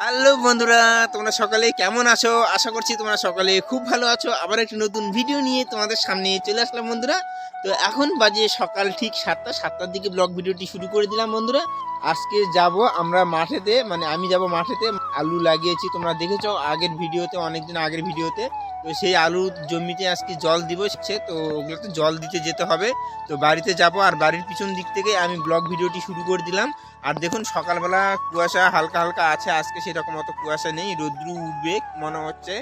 Hello বন্ধুরা, তোমরা সকালে কেমন আছো? আশা করছি তোমরা সকালে খুব ভালো আছো। আবার একটি নতুন ভিডিও নিয়ে তোমাদের সামনে চলে আসলাম বন্ধুরা। তো এখন বাজে সকাল ঠিক সাতটা, সাতটার দিকে ব্লগ ভিডিওটি শুরু করে দিলাম বন্ধুরা। আজকে যাব আমরা মাঠেতে মানে আমি যাব মাঠেতে। আলু লাগিয়েছি, তোমরা দেখেছ আগের ভিডিওতে, অনেকদিন আগের ভিডিওতে। তো সেই আলু জমিতে আজকে জল দিব সে, তো ওগুলোতে জল দিতে যেতে হবে। তো বাড়িতে যাব আর বাড়ির পিছন দিক থেকে আমি ব্লগ ভিডিওটি শুরু করে দিলাম। আর দেখুন, সকালবেলা কুয়াশা হালকা হালকা আছে, আজকে সেরকম অত কুয়াশা নেই, রোদ্রু উঠবে মনে হচ্ছে।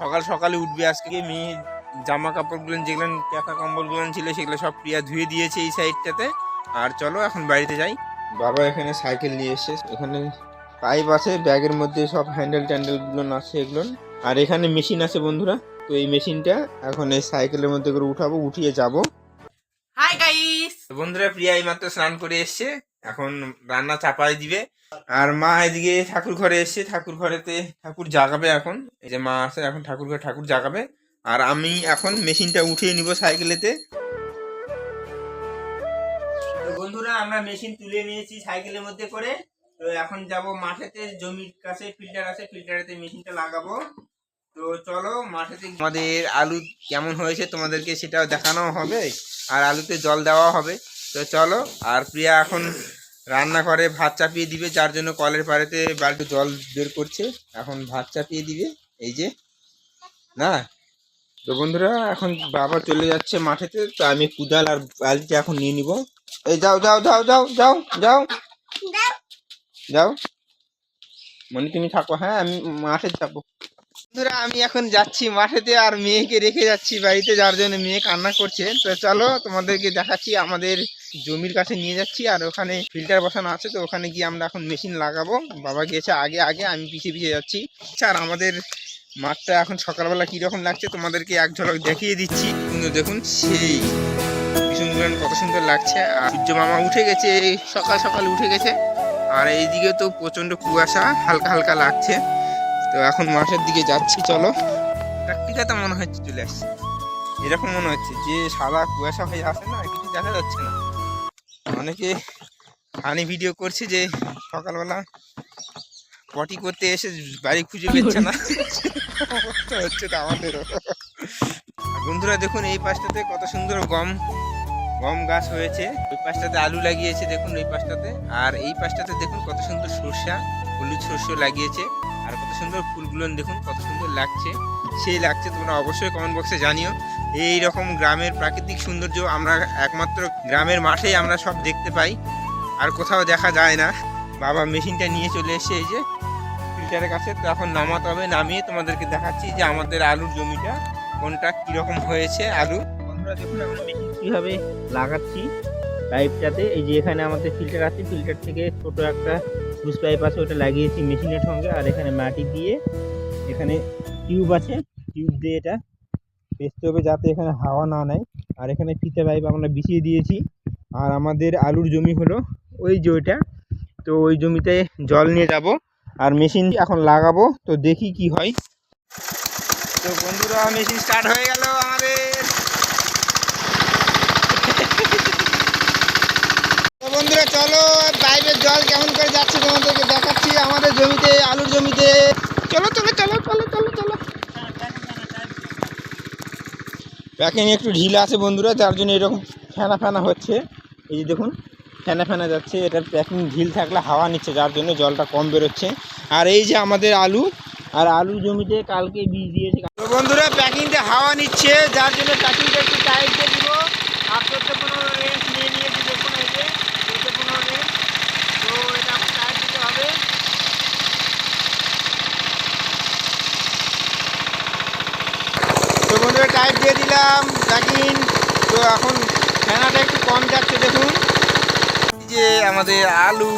সকাল সকালে উঠবে আজকে, মেয়ে জামা কাপড়গুলো যেগুলো ক্যাকা কম্বলগুলো ছিল সেগুলো সব প্রিয়া ধুয়ে দিয়েছে এই সাইডটাতে। আর চলো, এখন বাড়িতে যাই। বাবা এখানে সাইকেল নিয়ে এসে এখানে পাইপ আছে, ব্যাগের মধ্যে সব হ্যান্ডেল ট্যান্ডেলগুলো আছে এগুলো। আর এখানে মেশিন আছে বন্ধুরা তো এই মেশিনটা এখন এই সাইকেলের মধ্যে করে উঠাবো উঠিয়ে যাব। হাই গাইস বন্ধুরা প্রিয়া এইমাত্র স্নান করে এসছে এখন রান্না চাপাই দিবে। আর মা এদিকে ঠাকুর ঘরে এসছে ঠাকুর ঘরেতে ঠাকুর জাগাবে এখন। এই যে মা আছে এখন ঠাকুর ঘরে ঠাকুর জাগাবে। আর আমি এখন মেশিনটা উঠিয়ে নিব সাইকেলেতে। বন্ধুরা আমরা মেশিন তুলে নিয়েছি সাইকেলের মধ্যে করে। তো এখন যাব মাঠেতে জমির কাছে ফিল্টার আছে ফিল্টারেতে মেশিনটা লাগাবো। তো চলো আমাদের আলু কেমন হয়েছে তোমাদেরকে সেটাও দেখানো হবে আর আলুতে জল দেওয়া হবে। তো চলো আর প্রিয়া এখন রান্না করে ভাত চাপিয়ে দিবে যার জন্য কলের পাড়েতে বাড়িতে জল বের করছে। এখন ভাত চাপিয়ে দিবে এই যে। না? তো বন্ধুরা এখন বাবা চলে যাচ্ছে মাঠেতে তো আমি কুদাল আর বালতি এখন নিয়ে নিব। এই যাও যাও যাও যাও যাও। যাও। যাও। মনে তুমি থাকো। হ্যাঁ আমি মাঠে যাব। বন্ধুরা, আমি এখন যাচ্ছি মাঠেতে আর মেয়েকে রেখে যাচ্ছি বাড়িতে, যার জন্য মেয়ে কান্না করছে। তো চলো, তোমাদেরকে দেখাচ্ছি, আমাদের জমির কাছে নিয়ে যাচ্ছি আর ওখানে ফিল্টার বসানো আছে, তো ওখানে গিয়ে আমরা এখন মেশিন লাগাবো। বাবা গিয়েছে আগে আগে, আমি পিছিয়ে পিছিয়ে যাচ্ছি। আর আমাদের মাঠটা এখন সকালবেলা কীরকম লাগছে তোমাদেরকে এক ঝলক দেখিয়ে দিচ্ছি। কিন্তু দেখুন, সেই ভীষণ কত সুন্দর লাগছে। আর সূর্য মামা উঠে গেছে, সকাল সকাল উঠে গেছে। আর এইদিকে তো প্রচণ্ড কুয়াশা, হালকা হালকা লাগছে। তো এখন মাঠের দিকে যাচ্ছি চলো। প্র্যাকটিকাতে মনে হচ্ছে চলে আসছে। এরকম মনে হচ্ছে যে সাদা কুয়াশা হয়ে আসে না কিছু দেখা যাচ্ছে না। অনেকে ফানি ভিডিও করছে যে সকালবেলা পটি করতে এসে বাড়ি খুঁজে পেচ্ছে না। অবস্থা হচ্ছে তো আমাদেরও। বন্ধুরা দেখুন এই পাশটাতে কত সুন্দর গম গম গাছ হয়েছে। ওই পাশটাতে আলু লাগিয়েছে দেখুন ওই পাশটাতে। আর এই পাশটাতে দেখুন কত সুন্দর সর্ষা হলুদ শস্য লাগিয়েছে। সুন্দর ফুলগুলো দেখুন, কত সুন্দর লাগছে। সেই লাগছে তোমরা অবশ্যই কমেন্ট বক্সে জানিও। এই রকম গ্রামের প্রাকৃতিক সৌন্দর্য আমরা একমাত্র গ্রামের মাঠেই আমরা সব দেখতে পাই। আর কোথাও দেখা যায় না। বাবা মেশিনটা নিয়ে চলে এসে এই যে ফিল্টারের কাছে। তো এখন নামাতে হবে, নামিয়ে তোমাদেরকে দেখাচ্ছি যে আমাদের আলুর জমিটা কোনটা কীরকম হয়েছে আলু। দেখুন আমরা কীভাবে লাগাচ্ছি পাইপটাতে এই যে এখানে আমাদের ফিল্টার আছে ফিল্টার থেকে ছোট একটা সুইচ পাইপ আছে, ওটা লাগিয়েছি মেশিনের সঙ্গে, আর এখানে মাটি দিয়ে এখানে টিউব আছে, টিউব দিয়ে এটা পেঁচতে হবে যাতে এখানে হাওয়া না নেয়। আর এখানে ফিতে পাইপ আমরা বিছিয়ে দিয়েছি, আর আমাদের আলুর জমি হলো ওই যে ওইটা। তো ওই জমিতে জল নিয়ে যাব, আর মেশিন এখন লাগাবো, তো দেখি কি হয়। তো বন্ধুরা, মেশিন স্টার্ট হয়ে গেল আমাদের তো বন্ধুরা, চলো পাইপের জল কেমন করে যাচ্ছে তোমাদেরকে দেখাচ্ছি আমাদের জমিতে, আলুর জমিতে। চলো চলো চলো চলো চলো চলো। প্যাকিং একটু ঢিলা আছে বন্ধুরা, যার জন্য এরকম ফেনা ফেনা হচ্ছে। এই যে দেখুন, ফেনা ফেনা যাচ্ছে এটার প্যাকিং ঢিল থাকলে হাওয়া নিচ্ছে, যার জন্য জলটা কম বেরোচ্ছে। আর এই যে আমাদের আলু, আর আলু জমিতে কালকে বীজ দিয়েছে। বন্ধুরা প্যাকিংটা হাওয়া নিচ্ছে, যার জন্য প্যাকিংটা একটু টাইট দিয়ে দিব আর চোদ্দ পনেরো রেঞ্জ নিয়ে নিয়েছি দেখুন এই যে চোদ্দ পনেরো রেঞ্জ তো এটা এখন টাইট দিতে হবে তো বন্ধুরা দিলাম প্যাকিং তো এখন ফেনাটা একটু কম যাচ্ছে, দেখুন। যে আমাদের আলু।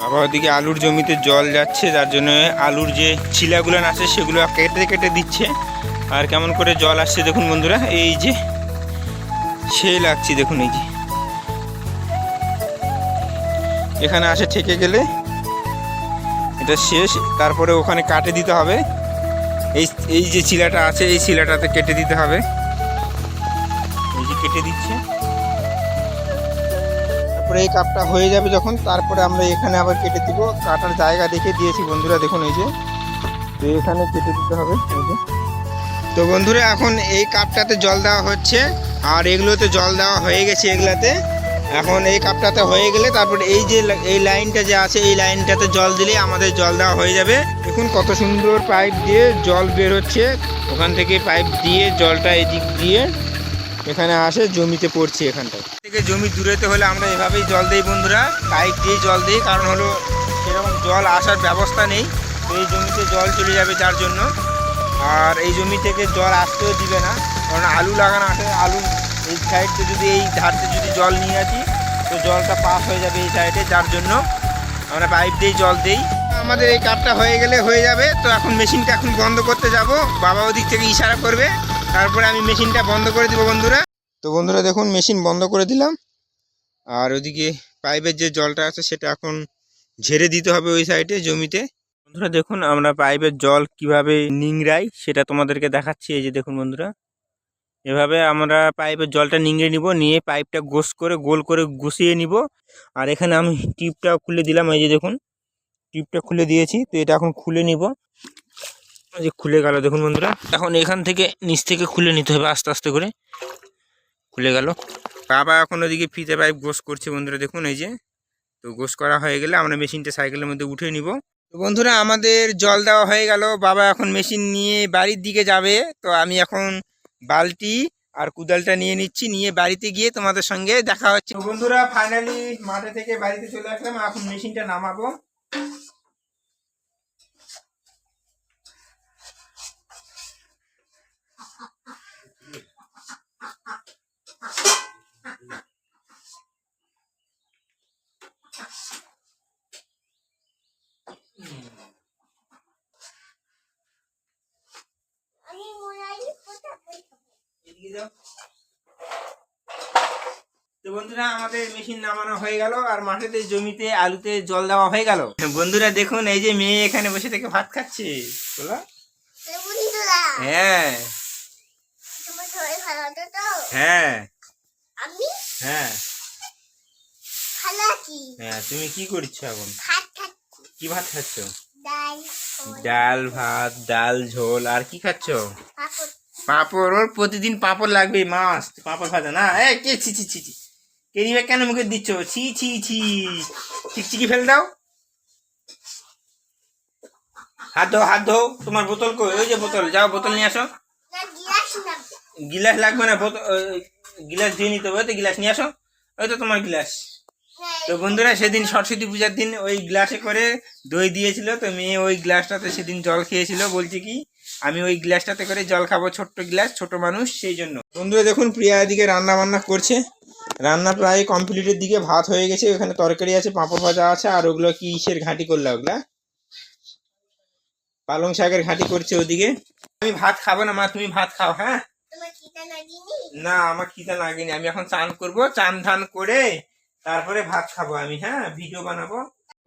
বাবা, ওদিকে আলুর জমিতে জল যাচ্ছে, যার জন্য আলুর যে ছিলাগুলো আছে, সেগুলো কেটে কেটে দিচ্ছে। আর কেমন করে জল আসছে, দেখুন বন্ধুরা। এই যে সে লাগছে, দেখুন এই যে। এখানে আসে ঠেকে গেলে। এটা শেষ। তারপরে ওখানে কাটে দিতে হবে। এই এই যে চিলাটা আছে, এই চিলাটাতে কেটে দিতে হবে। কেটে দিচ্ছে। তারপরে এই কাপটা হয়ে যাবে যখন, তারপরে আমরা এখানে আবার কেটে দিব। কাটার জায়গা দেখে দিয়েছি বন্ধুরা, দেখুন এই যে। তো এখানে কেটে দিতে হবে তো বন্ধুরা, এখন এই কাপটাতে জল দেওয়া হচ্ছে, আর এগুলোতে জল দেওয়া হয়ে গেছে এগুলাতে। এখন এই কাপটাতে হয়ে গেলে তারপরে এই যে এই লাইনটা যে আছে, এই লাইনটাতে জল দিলে আমাদের জল দেওয়া হয়ে যাবে। দেখুন কত সুন্দর পাইপ দিয়ে জল বের হচ্ছে। ওখান থেকে পাইপ দিয়ে জলটা এদিক দিয়ে এখানে আসে, জমিতে পড়ছে এখানটায়। থেকে জমি দূরেতে হলে আমরা এভাবেই জল দিই বন্ধুরা, পাইপ দিয়ে জল দিই, কারণ হলো সেরকম জল আসার ব্যবস্থা নেই তো এই জমিতে জল চলে যাবে যার জন্য। আর এই জমি থেকে জল আসতেও দিবে না, কারণ আলু লাগানো আছে, আলু এই সাইডে যদি, এই ধারতে যদি জল নিয়ে আসি, তো জলটা পাস হয়ে যাবে এই সাইডে যার জন্য। আমরা পাইপ দিয়ে জল দিই। আমাদের এই কাপটা হয়ে গেলে হয়ে যাবে, তো এখন মেশিনটা এখন বন্ধ করতে যাব, বাবা ওদিক থেকে ইশারা করবে। তারপরে আমি মেশিনটা বন্ধ করে দিব বন্ধুরা। তো বন্ধুরা দেখুন মেশিন বন্ধ করে দিলাম। আর ওদিকে পাইপের যে জলটা আছে সেটা এখন ঝেড়ে দিতে হবে ওই সাইডে জমিতে। বন্ধুরা দেখুন আমরা পাইপের জল কীভাবে নিংড়াই সেটা তোমাদেরকে দেখাচ্ছি। এই যে দেখুন বন্ধুরা এভাবে আমরা পাইপের জলটা নিংড়ে নিব নিয়ে পাইপটা গোস করে গোল করে গুছিয়ে নিব। আর এখানে আমি টিউবটা খুলে দিলাম এই যে দেখুন টিউবটা খুলে দিয়েছি। তো এটা এখন খুলে নিব। যে খুলে গেল, দেখুন বন্ধুরা। এখন এখান থেকে নিচ থেকে খুলে নিতে হবে আস্তে আস্তে করে। খুলে গেল। বাবা এখন ওদিকে ফিতে পাইপ গোস করছে বন্ধুরা, দেখুন এই যে। তো গোস করা হয়ে গেলে আমরা মেশিনটা সাইকেলের মধ্যে উঠে নিব। তো বন্ধুরা, আমাদের জল দেওয়া হয়ে গেল। বাবা এখন মেশিন নিয়ে বাড়ির দিকে যাবে। তো আমি এখন বালতি আর কুদালটা নিয়ে নিচ্ছি, নিয়ে বাড়িতে গিয়ে তোমাদের সঙ্গে দেখা হচ্ছে। বন্ধুরা ফাইনালি মাঠে থেকে বাড়িতে চলে আসলাম। এখন মেশিনটা নামাবো। তো বন্ধুরা আমাদের মেশিন নামানো হয়ে গেল আর মাঠেতে জমিতে আলুতে জল দেওয়া হয়ে গেল। বন্ধুরা দেখুন এই যে মেয়ে এখানে বসে থেকে ভাত খাচ্ছে। বলো। হ্যাঁ। হ্যাঁ। হ্যাঁ। হ্যাঁ তুমি কি করছ এখন? কি ভাত খাচ্ছ? ডাল ভাত ডাল ঝোল আর কি খাচ্ছ? পাঁপড় ওর প্রতিদিন পাঁপড় লাগবে মাছ পাঁপড় ভাজা না? এ কে ছি ছি ছি ছি। কেরিবে কেন মুখে দিচ্ছ? ছি ছি ছি। চিকচিকি ফেল দাও। হাত ধো হাত ধো। তোমার বোতল কই? ওই যে বোতল যাও বোতল নিয়ে আসো। গিলাস লাগবে। না বোতল গিলাস দিয়ে নিতে হবে। তো গিলাস নিয়ে আসো। ওই তো তোমার গিলাস। তো বন্ধুরা সেদিন সরস্বতী পূজার দিন ওই গ্লাসে করে দই দিয়েছিল। তো মেয়ে ওই গ্লাসটাতে সেদিন জল খেয়েছিল বলছে কি আমি ওই গ্লাসটাতে করে জল খাব ছোট্ট গ্লাস ছোট মানুষ সেই জন্য। বন্ধুরা দেখুন প্রিয়া এদিকে রান্না বান্না করছে। রান্না প্রায় কমপ্লিটের দিকে ভাত হয়ে গেছে ওখানে তরকারি আছে পাঁপড় ভাজা আছে আর ওগুলো কি ইসের ঘাঁটি করলে ওগুলা? পালং শাকের ঘাঁটি করছে ওদিকে। আমি ভাত খাব না মা তুমি ভাত খাও হ্যাঁ? না আমার খিদে লাগেনি। আমি এখন চান করব চান ধান করে তারপরে ভাত খাব আমি হ্যাঁ? ভিডিও বানাবো।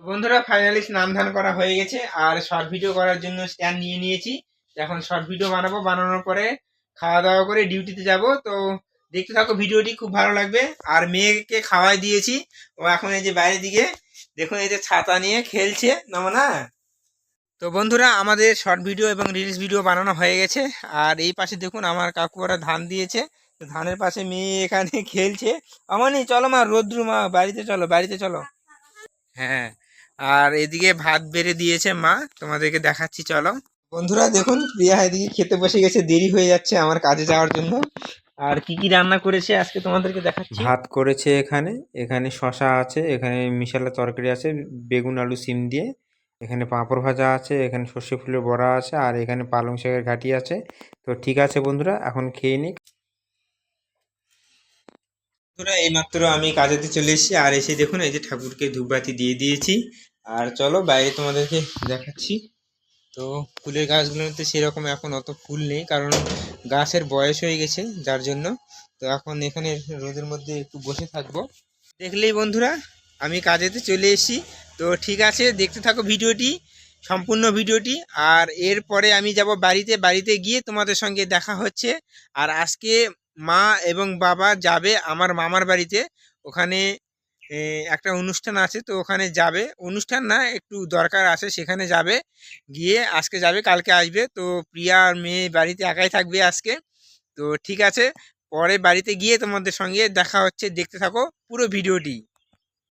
বন্ধুরা ফাইনালি স্নান ধান করা হয়ে গেছে আর শর্ট ভিডিও করার জন্য স্ট্যান্ড নিয়ে নিয়েছি। এখন শর্ট ভিডিও বানাবো, বানানোর পরে খাওয়া দাওয়া করে ডিউটিতে যাব। তো দেখতে থাকো, ভিডিওটি খুব ভালো লাগবে। আর মেয়েকে খাওয়াই দিয়েছি। ও এখন এই যে বাইরের দিকে, দেখুন এই যে ছাতা নিয়ে খেলছে না না তো বন্ধুরা, আমাদের শর্ট ভিডিও এবং রিলস ভিডিও বানানো হয়ে গেছে। আর এই পাশে দেখুন, আমার কাকু ওরা ধান দিয়েছে। তো ধানের পাশে মেয়ে এখানে খেলছে। আমানি চলো মা, রোদ্রু মা, বাড়িতে চলো বাড়িতে চলো। হ্যাঁ আর এদিকে ভাত বেড়ে দিয়েছে মা। তোমাদেরকে দেখাচ্ছি, চলো। বন্ধুরা দেখুন প্রিয়া এদিকে খেতে বসে গেছে দেরি হয়ে যাচ্ছে আমার কাজে যাওয়ার জন্য। আর কি কি রান্না করেছে আজকে তোমাদেরকে দেখাচ্ছি? ভাত করেছে এখানে এখানে শশা আছে এখানে মিশালা তরকারি আছে বেগুন আলু সিম দিয়ে। এখানে পাঁপড় ভাজা আছে এখানে সর্ষে ফুলের বড়া আছে আর এখানে পালং শাকের ঘাটি আছে। তো ঠিক আছে বন্ধুরা এখন খেয়ে নিক। বন্ধুরা এইমাত্র আমি কাজেতে চলে এসেছি আর এসে দেখুন এই যে ঠাকুরকে ধূপবাতি দিয়ে দিয়েছি। আর চলো বাইরে তোমাদেরকে দেখাচ্ছি। তো ফুলের গাছগুলোতে সেরকম এখন অত ফুল নেই, কারণ গাছের বয়স হয়ে গেছে যার জন্য। তো এখন এখানে রোদের মধ্যে একটু বসে থাকব। দেখলেই বন্ধুরা, আমি কাজেতে চলে এসেছি। তো ঠিক আছে, দেখতে থাকো ভিডিওটি, সম্পূর্ণ ভিডিওটি। আর এরপরে আমি যাব বাড়িতে বাড়িতে গিয়ে তোমাদের সঙ্গে দেখা হচ্ছে। আর আজকে মা এবং বাবা যাবে আমার মামার বাড়িতে। ওখানে একটা অনুষ্ঠান আছে, তো ওখানে যাবে। অনুষ্ঠান না, একটু দরকার আছে, সেখানে যাবে। গিয়ে আজকে যাবে, কালকে আসবে। তো প্রিয়া আর মেয়ে বাড়িতে একাই থাকবে আজকে। তো ঠিক আছে, পরে বাড়িতে গিয়ে তোমাদের সঙ্গে দেখা হচ্ছে, দেখতে থাকো পুরো ভিডিওটি।